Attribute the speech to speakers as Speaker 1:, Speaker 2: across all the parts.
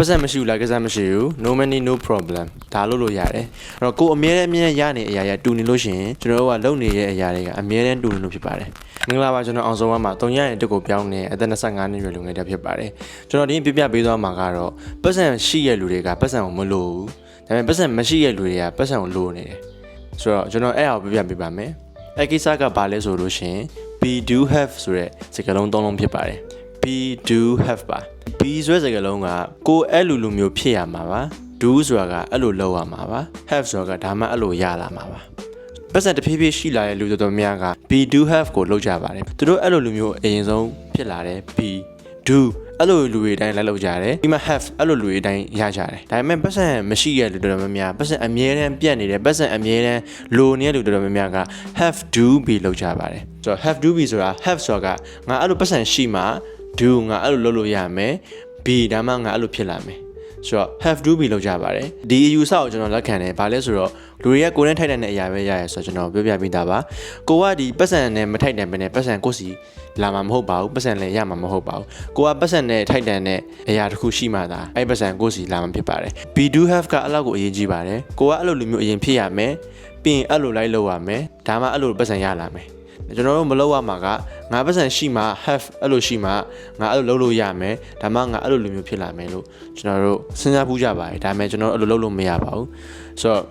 Speaker 1: ပတ်စံမရှိဘူးလားကစားမရှိဘူး no money no problem ဒါလို့လို့ရတယ်အဲ့တော့ကိုအမြဲတမ်းအမြဲတမ်းရနေအရာရတူနေလို့ရှိရင်ကျွန်တော်တို့ကလုံနေတဲ့အရာတွေကအမြဲတမ်းတူနေလို့ဖြစ်ပါတယ်မင်္ဂလာပါကျွန်တော်အောင်စောဝမ်းမှာတုံရရင်တက်ကိုပြောင်းနေအသက်25နှစ်ရွယ်လူငယ်တစ်ဖြစ်ပါတယ်ကျွန်တော်ဒီပြပြပေးသွားမှာကတော့ပတ်စံရှိရဲ့လူတွေကပတ်စံကိုမလိုဘူးဒါပေမဲ့ပတ်စံမရှိရဲ့လူတွေကပတ်စံကိုလိုနေတယ်ဆိုတော့ကျွန်တော်အဲ့အကိုပြပြပေးပါမယ်အဲ့ကိစ္စကဘာလဲဆိုလို့ရှိရင် be do have ဆိုတဲ့စကားလုံးသုံးလုံးဖြစ်ပါတယ် be do have ပါ be ဆိုတဲ့စကားလုံးကကိုအဲ့လူလူမျိုးဖြစ်ရမှာပါ do ဆိုတာကအဲ့လိုလုပ်ရမှာပါ have ဆိုတာကဒါမှအဲ့လိုရလာမှာပါပတ်စံတစ်ဖြည်းဖြည်းရှိလာတဲ့လူတော်တော်များများက be do have ကိုလုပ်ကြပါတယ်သူတို့အဲ့လိုလူမျိုးအရင်ဆုံးဖြစ်လာတယ် be do အဲ့လိုလူတွေအတိုင်းလိုက်လုပ်ကြတယ်ဒီမှာ have အဲ့လိုလူတွေအတိုင်းရကြတယ်ဒါပေမဲ့ပတ်စံမရှိတဲ့လူတော်တော်များများပတ်စံအမြဲတမ်းပြတ်နေတယ်ပတ်စံအမြဲတမ်းလိုနေတဲ့လူတော်တော်များများက have do be လုပ်ကြပါတယ်ဆိုတော့ have do be ဆိုတာ have ဆိုတာကငါအဲ့လိုပတ်စံရှိမှ do ငါအဲ့လိုလုပ်လို့ရမယ် be ဒါမှငါအဲ့လိုဖြစ်လာမယ်ဆိုတော့ have do be လောက်ကြပါတယ်ဒီအယူဆကိုကျွန်တော်လက်ခံတယ်ဘာလဲဆိုတော့လူတွေကကိုယ်နဲ့ထိုက်တဲ့အရာပဲရရဲဆိုတော့ကျွန်တော်ပြောပြပေးတာပါကိုကဒီပတ်စံနဲ့မထိုက်တဲ့ဘယ်နဲ့ပတ်စံကိုစီလာမှာမဟုတ်ပါဘူးပတ်စံလည်းရမှာမဟုတ်ပါဘူးကိုကပတ်စံနဲ့ထိုက်တဲ့အရာတစ်ခုရှိမှသာအဲ့ပတ်စံကိုစီလာမှာဖြစ်ပါတယ် be do have ကအလောက်ကိုအရေးကြီးပါတယ်ကိုကအဲ့လိုလူမျိုးအရင်ဖြစ်ရမယ်ပြီးရင်အဲ့လိုလိုက်လုပ်ရမယ်ဒါမှအဲ့လိုပတ်စံရလာမယ် ကျွန်တော်တို့မလုပ်ရမှာကငါပတ်စံရှိမှ have အဲ့လိုရှိမှငါအဲ့လိုလုပ်လို့ရမယ်ဒါမှငါအဲ့လိုလူမျိုးဖြစ်လာမယ်လို့ကျွန်တော်တို့စဉ်းစားဖူးကြပါတယ်ဒါပေမဲ့ကျွန်တော်တို့အဲ့လိုလုပ်လို့မရပါဘူးဆိုတော့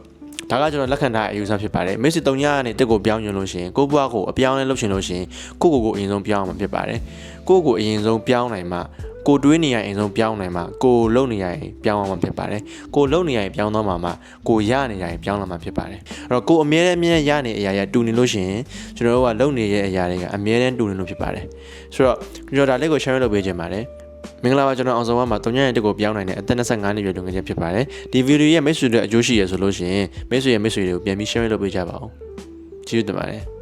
Speaker 1: ဒါကကျွန်တော်လက်ခံထားတဲ့အယူဆဖြစ်ပါတယ်မိတ်ဆွေတုံညာကနေတက်ကိုပြောင်းညွှန်လို့ရှိရင်ကိုယ့်ဘဝကိုအပြောင်းလဲလုပ်ရှင်လို့ရှိရင်ကိုယ့်ကိုယ်ကိုအရင်ဆုံးပြောင်းအောင်ဖြစ်ပါတယ်ကိုယ့်ကိုယ်အရင်ဆုံးပြောင်းနိုင်မှကိုတွေးနေရရင်ဆုံးပြောင်းနိုင်မှာကိုလုံနေရရင်ပြောင်းအောင်မှာဖြစ်ပါတယ်ကိုလုံနေရရင်ပြောင်းတော့မှာမှကိုရနေရရင်ပြောင်းလာမှာဖြစ်ပါတယ်အဲ့တော့ကိုအမြဲတမ်းအမြဲတမ်းရနေအရာရတူနေလို့ရှိရင်ကျွန်တော်တို့ကလုံနေတဲ့အရာတွေကအမြဲတမ်းတူနေလို့ဖြစ်ပါတယ်ဆိုတော့ကျွန်တော်ဒါလေးကို share လုပ်ပေးခြင်းပါတယ် မင်္ဂလာပါကျွန်တော်အောင်စောဝမ်းမှာတုံညရဲ့တက်ကိုပြောင်းနိုင်တဲ့အသက်25နှစ်ရွယ်လူငယ်ချင်းဖြစ်ပါတယ်ဒီဗီဒီယိုရဲ့မိတ်ဆွေတွေအကျိုးရှိရဆိုလို့ရှိရင်မိတ်ဆွေရဲ့မိတ်ဆွေတွေကိုပြန်ပြီး share လုပ်ပေးကြပါဦးကျေးဇူးတင်ပါတယ်